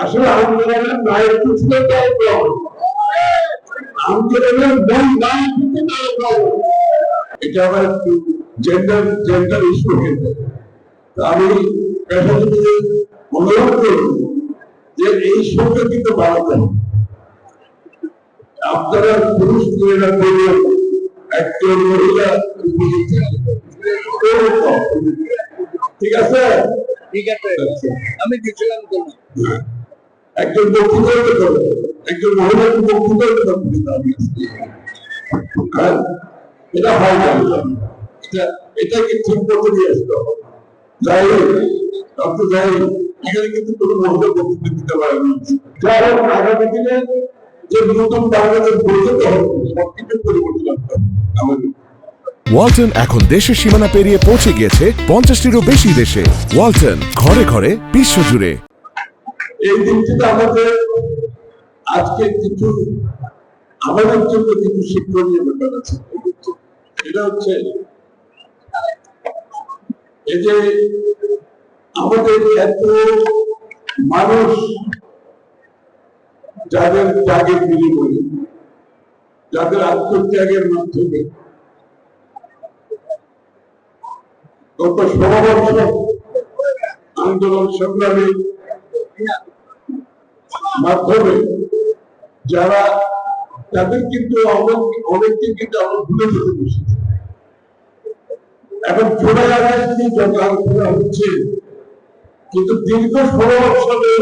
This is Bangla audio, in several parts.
আসলে আন্দোলনের নায়ক ছিল তারেক আন্দোলনের মূল নায়ক হচ্ছে এটা আবার একটু জেন্ডার জেন্ডার ইস্যু হয়ে যায় আমি পেশাজীবীদের অনুরোধ করব যে এই সঙ্গে কিন্তু বাড়াতে হবে আপনারা পুরুষ একজন মহিলা ঠিক আছে? ঠিক আছে। আমি তো না। একজন একজন মহিলাকে আর এটা হয় না। এটা, এটাকে ঠিক আসতে হবে। যাই যাই এখানে কিন্তু কোনো মহিলা দিতে আগামী দিনে যে নতুন বাংলাদেশ হবে সবকিছু পরিবর্তন হবে। আমাদের ওয়ালটন এখন দেশের সীমানা পেরিয়ে পৌঁছে গিয়েছে পঞ্চাশটিরও বেশি দেশে। ওয়ালটন, ঘরে ঘরে বিশ্বজুড়ে এই আমাদের আজকে কিছু, আমাদের জন্য কিছু শিক্ষণীয় ব্যাপার আছে। এটা হচ্ছে, এই যে আমাদের এত মানুষ যাদের ত্যাগের বিনিময়ে, যাদের আত্মত্যাগের মাধ্যমে গত ষোলো বছর আন্দোলন সংগ্রামে মাধ্যমে যারা তাদের কিন্তু অনেক অনেককে কিন্তু আমরা ভুলে যেতে বসেছি এখন জোড়াই আগস্ট নিয়ে যত আলোচনা হচ্ছে, কিন্তু দীর্ঘ ষোলো বছরে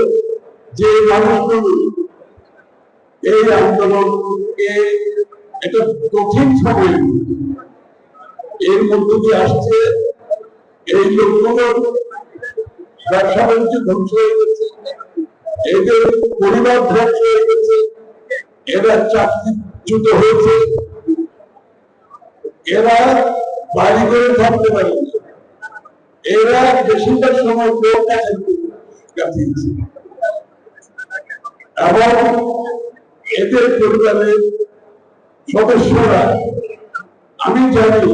যে মানুষগুলো এই আন্দোলনকে একটা কঠিন সময় এর মধ্য দিয়ে আসছে, এই লোকগুলোর ব্যবসা বাণিজ্য ধ্বংস হয়ে গেছে। এদের পরিবার ধ্বংস হয়ে গেছে, এরা চাকরিচ্যুত হয়েছে, এরা বাড়ি করে থাকতে পারে এরা বেশিরভাগ সময় লোক কাটিয়েছে এবং এদের পরিবারের সদস্যরা, আমি জানি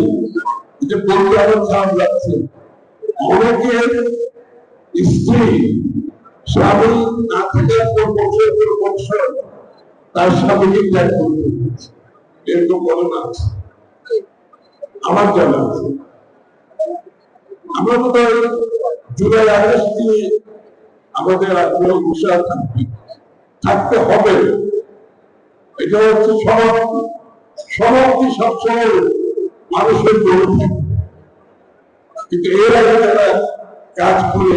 যে আমার খারাপ লাগছে অনেকের স্ত্রী স্বামী না থাকার পর বছর পর বছর তার স্বামীকে ত্যাগ এরকম ঘটনা আছে আমার জানা আছে, আমরা জুলাই আগস্ট নিয়ে আমাদের আগ্রহ উৎসাহ থাকবে। থাকতে হবে। এটা হচ্ছে সমাপ্তি। সমাপ্তি সবসময় মানুষের জন্য। কিন্তু এর আগে যারা কাজ করে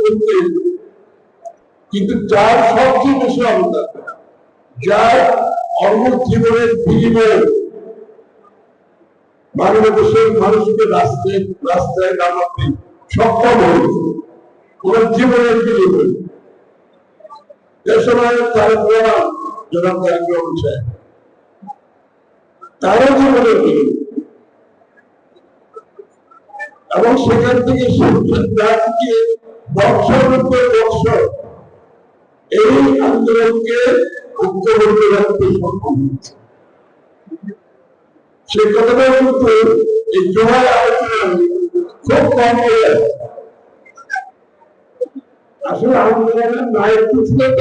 বলতে কিন্তু যার সবচেয়ে রাস্তায় রাস্তায় নামাতে সক্ষম হয়েছে ওনার জীবনের বিনিময়ে। এ সময় তারেক রহমান জনাব তারেক রহমান সাহেব। তারও জীবনের বিনিময়ে। এবং সেখান থেকে এই আন্দোলনকে ঐক্যবদ্ধ রাখতে সক্ষম হয়েছে। সে কথাটা কিন্তু এই জোহার আলোচনা খুব কম হয়ে আসলে আন্দোলনের নায়ক আন্দোলনের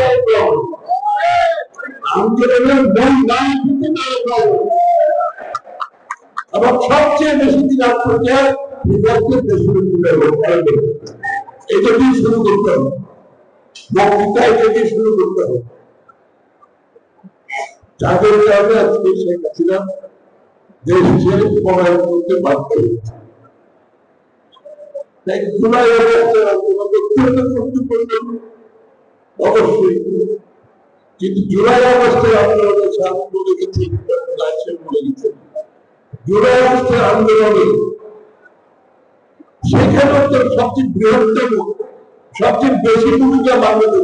সবচেয়ে বেশি উপরে এটা দিয়ে শুরু করতে হবে। বক্তৃতা এটা দিয়ে শুরু করতে হবে। যাদের কারণে আজকে শেখ হাসিনা দেশ ছেড়ে পলায়ন করতে বাধ্য হয়েছে। জুলাই আগস্টের আন্দোলনের সাথে আন্দোলনে সেখানেও তো সবচেয়ে বৃহত্তম সবচেয়ে বেশি ভূমিকা বাংলাদেশ।